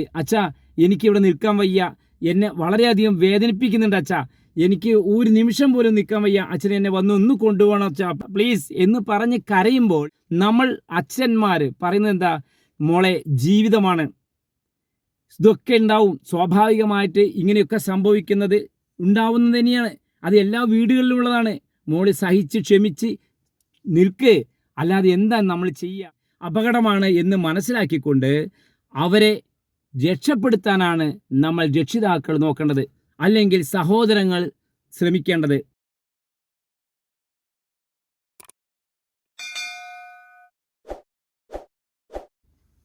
അച്ഛാ എനിക്കിവിടെ നിൽക്കാൻ വയ്യ. എന്നെ വളരെയധികം വേദനിപ്പിക്കുന്നുണ്ട് അച്ഛാ. എനിക്ക് ഒരു നിമിഷം പോലും നിൽക്കാൻ വയ്യ. അച്ഛൻ എന്നെ വന്ന് ഒന്ന് കൊണ്ടുപോകണം അച്ഛാ. പ്ലീസ് എന്ന് പറഞ്ഞ് കരയുമ്പോൾ നമ്മൾ അച്ഛന്മാർ പറയുന്നത് എന്താ? മോളെ ജീവിതമാണ്. ഇതൊക്കെ ഉണ്ടാവും. സ്വാഭാവികമായിട്ട് ഇങ്ങനെയൊക്കെ സംഭവിക്കുന്നത് ഉണ്ടാവുന്നത് തന്നെയാണ്. അത് എല്ലാ വീടുകളിലും ഉള്ളതാണ്. മോൾ സഹിച്ച് ക്ഷമിച്ച് നിൽക്ക്. അല്ലാതെ എന്താ നമ്മൾ ചെയ്യുക? അപകടമാണ് എന്ന് മനസ്സിലാക്കിക്കൊണ്ട് അവരെ രക്ഷപ്പെടുത്താനാണ് നമ്മൾ രക്ഷിതാക്കൾ നോക്കേണ്ടത് അല്ലെങ്കിൽ സഹോദരങ്ങൾ ശ്രമിക്കേണ്ടത്.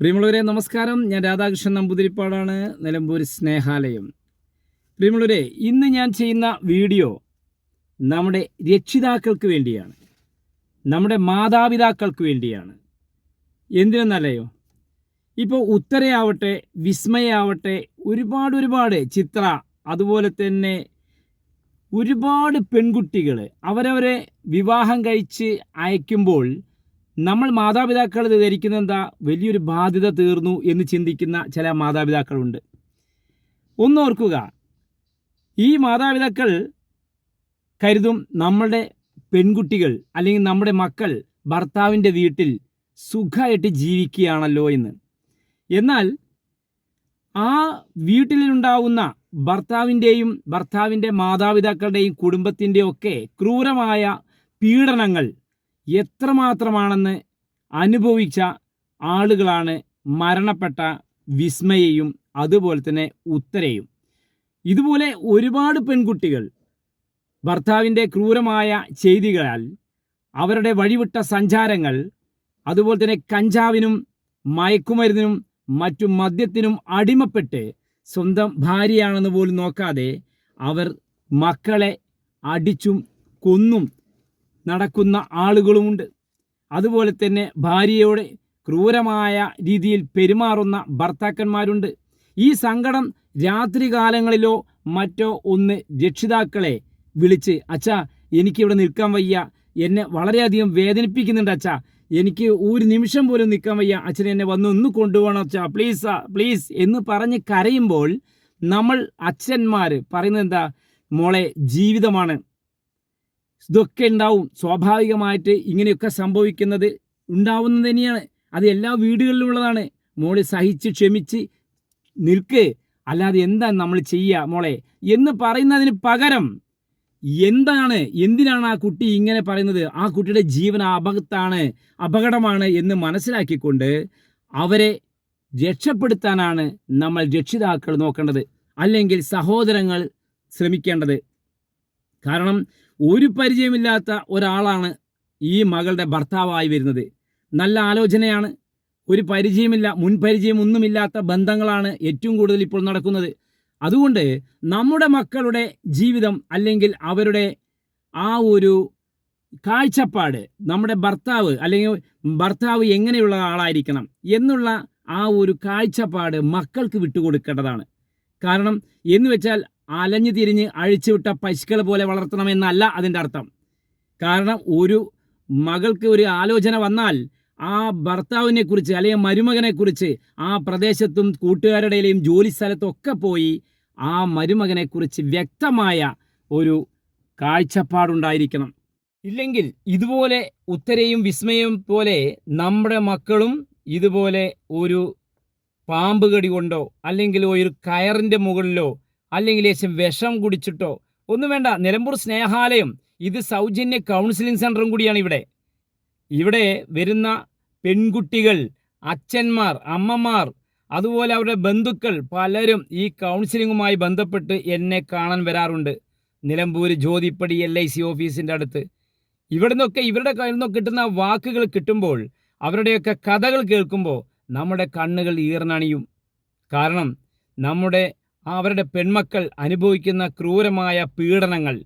പ്രിയമുള്ളവരെ നമസ്കാരം. ഞാൻ രാധാകൃഷ്ണൻ നമ്പൂതിരിപ്പാടാണ് നിലമ്പൂർ സ്നേഹാലയം. പ്രിയമുള്ളവരെ ഇന്ന് ഞാൻ ചെയ്യുന്ന വീഡിയോ നമ്മുടെ രക്ഷിതാക്കൾക്ക് വേണ്ടിയാണ്. നമ്മുടെ മാതാപിതാക്കൾക്ക് വേണ്ടിയാണ്. എന്തിനെന്നല്ലയോ ഇപ്പോൾ ഉത്തരയാവട്ടെ വിസ്മയാവട്ടെ ഒരുപാട് ഒരുപാട് ചിത്ര അതുപോലെ തന്നെ ഒരുപാട് പെൺകുട്ടികൾ അവരവരെ വിവാഹം കഴിച്ച് അയക്കുമ്പോൾ നമ്മൾ മാതാപിതാക്കൾ ധരിക്കുന്ന എന്താ? വലിയൊരു ബാധ്യത തീർന്നു എന്ന് ചിന്തിക്കുന്ന ചില മാതാപിതാക്കളുണ്ട്. ഒന്നോർക്കുക ഈ മാതാപിതാക്കൾ കരുതും നമ്മളുടെ പെൺകുട്ടികൾ അല്ലെങ്കിൽ നമ്മുടെ മക്കൾ ഭർത്താവിന്റെ വീട്ടിൽ സുഖമായിട്ട് ജീവിക്കുകയാണല്ലോ എന്ന്. എന്നാൽ ആ വീട്ടിലുണ്ടാവുന്ന ഭർത്താവിന്റെയും ഭർത്താവിന്റെ മാതാപിതാക്കളുടെയും കുടുംബത്തിന്റെയും ഒക്കെ ക്രൂരമായ പീഡനങ്ങൾ എത്രമാത്രമാണെന്ന് അനുഭവിച്ച ആളുകളാണ് മരണപ്പെട്ട വിസ്മയയും അതുപോലെ തന്നെ ഉത്തരയും. ഇതുപോലെ ഒരുപാട് പെൺകുട്ടികൾ ഭർത്താവിന്റെ ക്രൂരമായ ചെയ്തികളാൽ അവരുടെ വഴിവിട്ട സഞ്ചാരങ്ങൾ അതുപോലെ തന്നെ കഞ്ചാവിനും മയക്കുമരുന്നിനും മറ്റു മദ്യത്തിനും അടിമപ്പെട്ട് സ്വന്തം ഭാര്യയാണെന്ന് പോലും നോക്കാതെ അവർ മക്കളെ അടിച്ചും കൊന്നും നടക്കുന്ന ആളുകളുമുണ്ട്. അതുപോലെ തന്നെ ഭാര്യയോട് ക്രൂരമായ രീതിയിൽ പെരുമാറുന്ന ഭർത്താക്കന്മാരുണ്ട്. ഈ സങ്കടം രാത്രികാലങ്ങളിലോ മറ്റോ ഒന്ന് രക്ഷിതാക്കളെ വിളിച്ച് അച്ഛാ എനിക്കിവിടെ നിൽക്കാൻ വയ്യ. എന്നെ വളരെയധികം വേദനിപ്പിക്കുന്നുണ്ട് അച്ഛാ. എനിക്ക് ഒരു നിമിഷം പോലും നിൽക്കാൻ വയ്യ. അച്ഛൻ എന്നെ വന്ന് ഒന്ന് കൊണ്ടുപോകണം അച്ഛാ. പ്ലീസ് പ്ലീസ് എന്ന് പറഞ്ഞ് കരയുമ്പോൾ നമ്മൾ അച്ഛന്മാർ പറയുന്നത് എന്താ? മോളെ ജീവിതമാണ്. ഇതൊക്കെ ഉണ്ടാവും. സ്വാഭാവികമായിട്ട് ഇങ്ങനെയൊക്കെ സംഭവിക്കുന്നത് ഉണ്ടാവുന്നത് തന്നെയാണ്. അത് എല്ലാ വീടുകളിലും ഉള്ളതാണ്. മോൾ സഹിച്ച് ക്ഷമിച്ച് നിൽക്ക്. അല്ലാതെ എന്താ നമ്മൾ ചെയ്യുക മോളെ? എന്ന് പറയുന്നതിന് പകരം എന്താണ് എന്തിനാണ് ആ കുട്ടി ഇങ്ങനെ പറയുന്നത്? ആ കുട്ടിയുടെ ജീവൻ അപകത്താണ് അപകടമാണ് എന്ന് മനസ്സിലാക്കിക്കൊണ്ട് അവരെ രക്ഷപ്പെടുത്താനാണ് നമ്മൾ രക്ഷിതാക്കൾ നോക്കേണ്ടത് അല്ലെങ്കിൽ സഹോദരങ്ങൾ ശ്രമിക്കേണ്ടത്. കാരണം ഒരു പരിചയമില്ലാത്ത ഒരാളാണ് ഈ മകളുടെ ഭർത്താവായി വരുന്നത്. നല്ല ആലോചനയാണ്. ഒരു പരിചയമില്ല മുൻ പരിചയമൊന്നുമില്ലാത്ത ബന്ധങ്ങളാണ് ഏറ്റവും കൂടുതൽ ഇപ്പോൾ നടക്കുന്നത്. അതുകൊണ്ട് നമ്മുടെ മക്കളുടെ ജീവിതം അല്ലെങ്കിൽ അവരുടെ ആ ഒരു കാഴ്ചപ്പാട് നമ്മുടെ ഭർത്താവ് അല്ലെങ്കിൽ ഭർത്താവ് എങ്ങനെയുള്ള ആളായിരിക്കണം എന്നുള്ള ആ ഒരു കാഴ്ചപ്പാട് മക്കൾക്ക് വിട്ടുകൊടുക്കേണ്ടതാണ്. കാരണം എന്ന് വെച്ചാൽ അലഞ്ഞു തിരിഞ്ഞ് അഴിച്ചുവിട്ട പശുക്കൾ പോലെ വളർത്തണമെന്നല്ല അതിന്റെ അർത്ഥം. കാരണം ഒരു മകൾക്ക് ഒരു ആലോചന വന്നാൽ ആ ഭർത്താവിനെ കുറിച്ച് അല്ലെങ്കിൽ മരുമകനെ കുറിച്ച് ആ പ്രദേശത്തും കൂട്ടുകാരുടെയും ജോലി സ്ഥലത്തും ഒക്കെ പോയി ആ മരുമകനെ കുറിച്ച് വ്യക്തമായ ഒരു കാഴ്ചപ്പാടുണ്ടായിരിക്കണം. ഇല്ലെങ്കിൽ ഇതുപോലെ ഉത്തരയും വിസ്മയും പോലെ നമ്മുടെ മക്കളും ഇതുപോലെ ഒരു പാമ്പ് കടി കൊണ്ടോ അല്ലെങ്കിൽ ഒരു കയറിന്റെ മുകളിലോ അല്ലെങ്കിൽ ശേഷം വിഷം കുടിച്ചിട്ടോ ഒന്നും വേണ്ട. നിലമ്പൂർ സ്നേഹാലയം. ഇത് സൗജന്യ കൗൺസിലിംഗ് സെന്ററും കൂടിയാണ് ഇവിടെ. ഇവിടെ വരുന്ന പെൺകുട്ടികൾ അച്ഛന്മാർ അമ്മമാർ അതുപോലെ അവരുടെ ബന്ധുക്കൾ പലരും ഈ കൗൺസിലിങ്ങുമായി ബന്ധപ്പെട്ട് എന്നെ കാണാൻ വരാറുണ്ട്. Nilambur Jyothippadi L I C ഓഫീസിന്റെ അടുത്ത്. ഇവിടെ നിന്നൊക്കെ ഇവരുടെ കയ്യിൽ നിന്നൊക്കെ കിട്ടുന്ന വാക്കുകൾ കിട്ടുമ്പോൾ അവരുടെയൊക്കെ കഥകൾ കേൾക്കുമ്പോൾ നമ്മുടെ കണ്ണുകൾ ഈർന്നണിയും. കാരണം നമ്മുടെ അവരുടെ പെൺമക്കൾ അനുഭവിക്കുന്ന ക്രൂരമായ പീഡനങ്ങൾ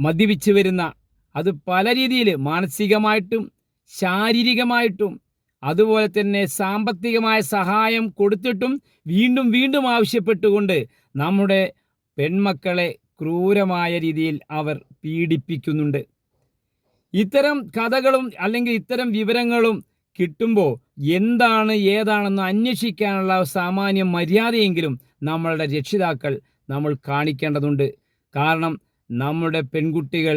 മദ്യപിച്ച് വരുന്ന അത് പല രീതിയിൽ മാനസികമായിട്ടും ശാരീരികമായിട്ടും അതുപോലെ തന്നെ സാമ്പത്തികമായ സഹായം കൊടുത്തിട്ടും വീണ്ടും വീണ്ടും ആവശ്യപ്പെട്ടുകൊണ്ട് നമ്മുടെ പെൺമക്കളെ ക്രൂരമായ രീതിയിൽ അവർ പീഡിപ്പിക്കുന്നുണ്ട്. ഇത്തരം കഥകളും അല്ലെങ്കിൽ ഇത്തരം വിവരങ്ങളും കിട്ടുമ്പോൾ എന്താണ് ഏതാണെന്ന് അന്വേഷിക്കാനുള്ള സാമാന്യ മര്യാദയെങ്കിലും നമ്മളുടെ രക്ഷിതാക്കൾ നമ്മൾ കാണിക്കേണ്ടതുണ്ട്. കാരണം നമ്മുടെ പെൺകുട്ടികൾ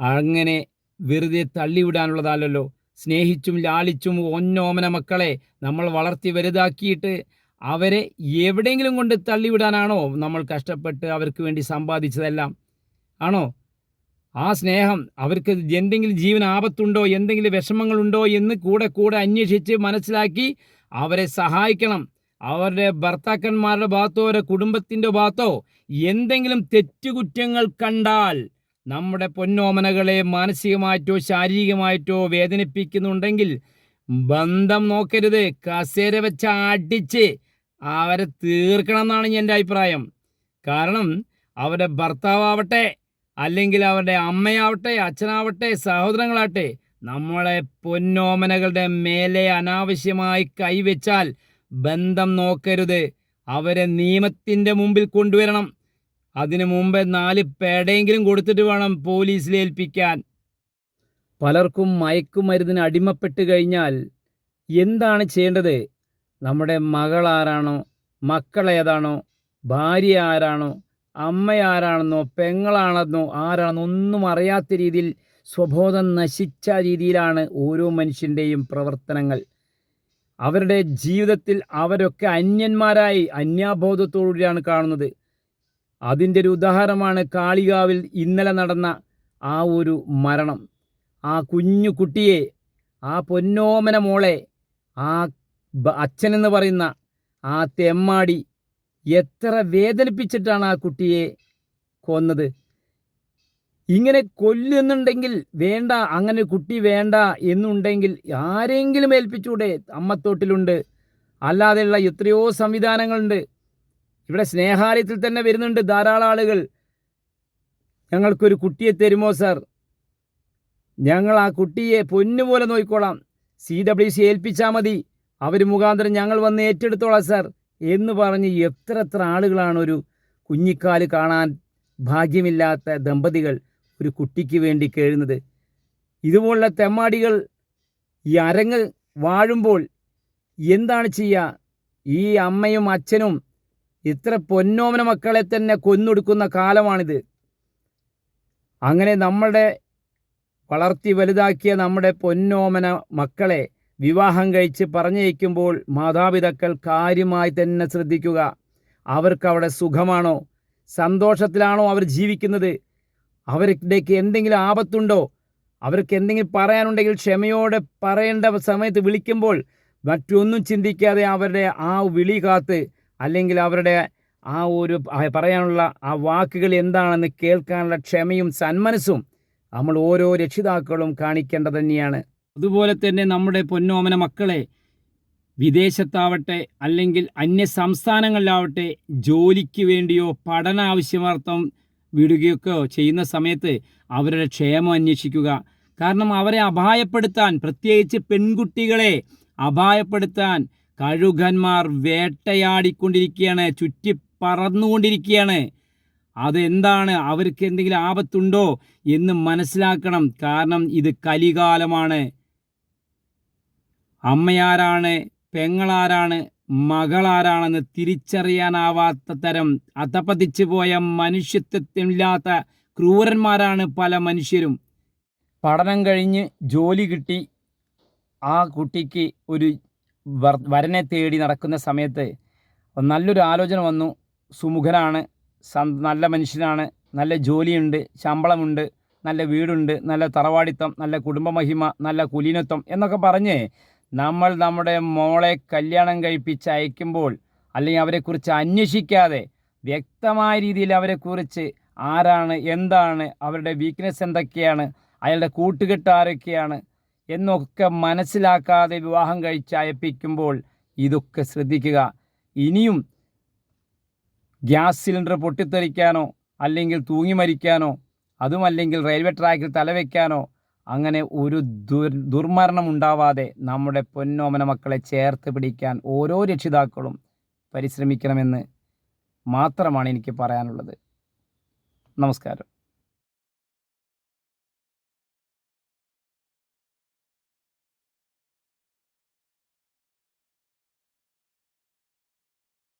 അങ്ങനെ വെറുതെ തള്ളിവിടാനുള്ളതല്ലല്ലോ. സ്നേഹിച്ചും ലാളിച്ചും ഒന്നോമന മക്കളെ നമ്മൾ വളർത്തി വലുതാക്കിയിട്ട് അവരെ എവിടെയെങ്കിലും കൊണ്ട് തള്ളിവിടാനാണോ നമ്മൾ കഷ്ടപ്പെട്ട് അവർക്ക് വേണ്ടി സമ്പാദിച്ചതെല്ലാം. ആണോ? ആ സ്നേഹം അവർക്ക് എന്തെങ്കിലും ജീവൻ ആപത്തുണ്ടോ എന്തെങ്കിലും വിഷമങ്ങളുണ്ടോ എന്ന് കൂടെ കൂടെ അന്വേഷിച്ച് മനസ്സിലാക്കി അവരെ സഹായിക്കണം. അവരുടെ ഭർത്താക്കന്മാരുടെ ഭാഗത്തോ അവരുടെ കുടുംബത്തിന്റെ ഭാഗത്തോ എന്തെങ്കിലും തെറ്റുകുറ്റങ്ങൾ കണ്ടാൽ നമ്മുടെ പൊന്നോമനകളെ മാനസികമായിട്ടോ ശാരീരികമായിട്ടോ വേദനിപ്പിക്കുന്നുണ്ടെങ്കിൽ ബന്ധം നോക്കരുത്. കസേര വെച്ച് അടിച്ച് അവരെ തീർക്കണം എന്നാണ് എന്റെ അഭിപ്രായം. കാരണം അവരുടെ ഭർത്താവട്ടെ അല്ലെങ്കിൽ അവരുടെ അമ്മയാവട്ടെ അച്ഛനാവട്ടെ സഹോദരങ്ങളാവട്ടെ നമ്മളെ പൊന്നോമനകളുടെ മേലെ അനാവശ്യമായി കൈവച്ചാൽ ബന്ധം നോക്കരുത്. അവരെ നിയമത്തിന്റെ മുമ്പിൽ കൊണ്ടുവരണം. അതിനു മുമ്പേ നാല് പേടയെങ്കിലും കൊടുത്തിട്ട് വേണം പോലീസിൽ ഏൽപ്പിക്കാൻ. പലർക്കും മയക്കുമരുന്നിന് അടിമപ്പെട്ട് കഴിഞ്ഞാൽ എന്താണ് ചെയ്യേണ്ടത്? നമ്മുടെ മകൾ ആരാണോ മക്കളേതാണോ? ഭാര്യ ആരാണോ? അമ്മ ആരാണെന്നോ? പെങ്ങളാണെന്നോ? ആരാണെന്നോ? ഒന്നും അറിയാത്ത രീതിയിൽ സ്വബോധം നശിച്ച രീതിയിലാണ് ഓരോ മനുഷ്യന്റെയും പ്രവർത്തനങ്ങൾ. അവരുടെ ജീവിതത്തിൽ അവരൊക്കെ അന്യന്മാരായി അന്യാബോധത്തോടുകൂടിയാണ് കാണുന്നത്. അതിന്റെ ഒരു ഉദാഹരണമാണ് കാളികാവിൽ ഇന്നലെ നടന്ന ആ ഒരു മരണം. ആ കുഞ്ഞു കുട്ടിയെ ആ പൊന്നോമന മോളെ ആ അച്ഛനെന്ന് പറയുന്ന ആ തെമ്മാടി എത്ര വേദനിപ്പിച്ചിട്ടാണ് ആ കുട്ടിയെ കൊന്നത്? ഇങ്ങനെ കൊല്ലുന്നുണ്ടെങ്കിൽ വേണ്ട അങ്ങനെ കുട്ടി വേണ്ട എന്നുണ്ടെങ്കിൽ ആരെങ്കിലും ഏൽപ്പിച്ചൂടെ? അമ്മത്തോട്ടിലുണ്ട്. അല്ലാതെയുള്ള എത്രയോ സംവിധാനങ്ങളുണ്ട്. ഇവിടെ സ്നേഹാലയത്തിൽ തന്നെ വരുന്നുണ്ട് ധാരാളം ആളുകൾ. ഞങ്ങൾക്കൊരു കുട്ടിയെ തരുമോ സർ? ഞങ്ങൾ ആ കുട്ടിയെ പൊന്നുപോലെ നോക്കിക്കോളാം. സി ഡബ്ല്യു സി ഏൽപ്പിച്ചാൽ മതി. അവർ മുഖാന്തരം ഞങ്ങൾ വന്ന് ഏറ്റെടുത്തോളാം സർ എന്ന് പറഞ്ഞ് എത്ര എത്ര ആളുകളാണ് ഒരു കുഞ്ഞിക്കാൽ കാണാൻ ഭാഗ്യമില്ലാത്ത ദമ്പതികൾ ഒരു കുട്ടിക്ക് വേണ്ടി കേഴുന്നത്. ഇതുപോലുള്ള തെമ്മാടികൾ ഈ അരങ്ങ് വാഴുമ്പോൾ എന്താണ് ചെയ്യുക ഈ അമ്മയും അച്ഛനും ഇത്ര പൊന്നോമന മക്കളെ തന്നെ കൊന്നൊടുക്കുന്ന കാലമാണിത്. അങ്ങനെ നമ്മളുടെ വളർത്തി വലുതാക്കിയ നമ്മുടെ പൊന്നോമന മക്കളെ വിവാഹം കഴിച്ച് പറഞ്ഞയക്കുമ്പോൾ മാതാപിതാക്കൾ കാര്യമായി തന്നെ ശ്രദ്ധിക്കുക. അവർക്ക് അവിടെ സുഖമാണോ? സന്തോഷത്തിലാണോ അവർ ജീവിക്കുന്നത്? അവരുടേക്ക് എന്തെങ്കിലും ആപത്തുണ്ടോ? അവർക്ക് എന്തെങ്കിലും പറയാനുണ്ടെങ്കിൽ ക്ഷമയോടെ പറയേണ്ട സമയത്ത് വിളിക്കുമ്പോൾ മറ്റൊന്നും ചിന്തിക്കാതെ അവരുടെ ആ വിളി കാത്ത് അല്ലെങ്കിൽ അവരുടെ ആ ഒരു പറയാനുള്ള ആ വാക്കുകൾ എന്താണെന്ന് കേൾക്കാനുള്ള ക്ഷമയും സന്മനസ്സും നമ്മൾ ഓരോ രക്ഷിതാക്കളും കാണിക്കേണ്ടത് തന്നെയാണ്. അതുപോലെ തന്നെ നമ്മുടെ പൊന്നോമന മക്കളെ വിദേശത്താവട്ടെ അല്ലെങ്കിൽ അന്യ സംസ്ഥാനങ്ങളിലാവട്ടെ ജോലിക്ക് വേണ്ടിയോ പഠന ആവശ്യമാർത്ഥം വിടുകയൊക്കെ ചെയ്യുന്ന സമയത്ത് അവരുടെ ക്ഷേമം അന്വേഷിക്കുക. കാരണം അവരെ അപായപ്പെടുത്താൻ പ്രത്യേകിച്ച് പെൺകുട്ടികളെ അപായപ്പെടുത്താൻ കഴുകന്മാർ വേട്ടയാടിക്കൊണ്ടിരിക്കുകയാണ് ചുറ്റി പറന്നുകൊണ്ടിരിക്കുകയാണ്. അതെന്താണ്? അവർക്ക് എന്തെങ്കിലും ആപത്തുണ്ടോ എന്ന് മനസ്സിലാക്കണം. കാരണം ഇത് കലികാലമാണ്. അമ്മയാരാണ് പെങ്ങളാരാണ് മകളാരാണെന്ന് തിരിച്ചറിയാനാവാത്ത തരം അതപതിച്ചു പോയ മനുഷ്യത്വമില്ലാത്ത ക്രൂരന്മാരാണ് പല മനുഷ്യരും. പഠനം കഴിഞ്ഞ് ജോലി കിട്ടി. ആ കുട്ടിക്ക് ഒരു വരനെ തേടി നടക്കുന്ന സമയത്ത് നല്ലൊരു ആലോചന വന്നു. സുമുഖനാണ് നല്ല മനുഷ്യനാണ് നല്ല ജോലിയുണ്ട് ശമ്പളമുണ്ട് നല്ല വീടുണ്ട് നല്ല തറവാടിത്തം നല്ല കുടുംബമഹിമ നല്ല കുലീനത്വം എന്നൊക്കെ പറഞ്ഞ് നമ്മൾ നമ്മുടെ മോളെ കല്യാണം കഴിപ്പിച്ച് അയക്കുമ്പോൾ അല്ലെങ്കിൽ അവരെക്കുറിച്ച് അന്വേഷിക്കാതെ വ്യക്തമായ രീതിയിൽ അവരെക്കുറിച്ച് ആരാണ് എന്താണ് അവരുടെ വീക്ക്നെസ് എന്തൊക്കെയാണ് അയാളുടെ കൂട്ടുകെട്ട് ആരൊക്കെയാണ് എന്നൊക്കെ മനസ്സിലാക്കാതെ വിവാഹം കഴിച്ച് അയപ്പിക്കുമ്പോൾ ഇതൊക്കെ ശ്രദ്ധിക്കുക. ഇനിയും ഗ്യാസ് സിലിണ്ടർ പൊട്ടിത്തെറിക്കാനോ അല്ലെങ്കിൽ തൂങ്ങി മരിക്കാനോ അതുമല്ലെങ്കിൽ റെയിൽവേ ട്രാക്കിൽ തലവെക്കാനോ അങ്ങനെ ഒരു ദുർ ദുർമരണം ഉണ്ടാവാതെ നമ്മുടെ പൊന്നോമന മക്കളെ ചേർത്ത് പിടിക്കാൻ ഓരോ രക്ഷിതാക്കളും പരിശ്രമിക്കണമെന്ന് മാത്രമാണ് എനിക്ക് പറയാനുള്ളത്. നമസ്കാരം.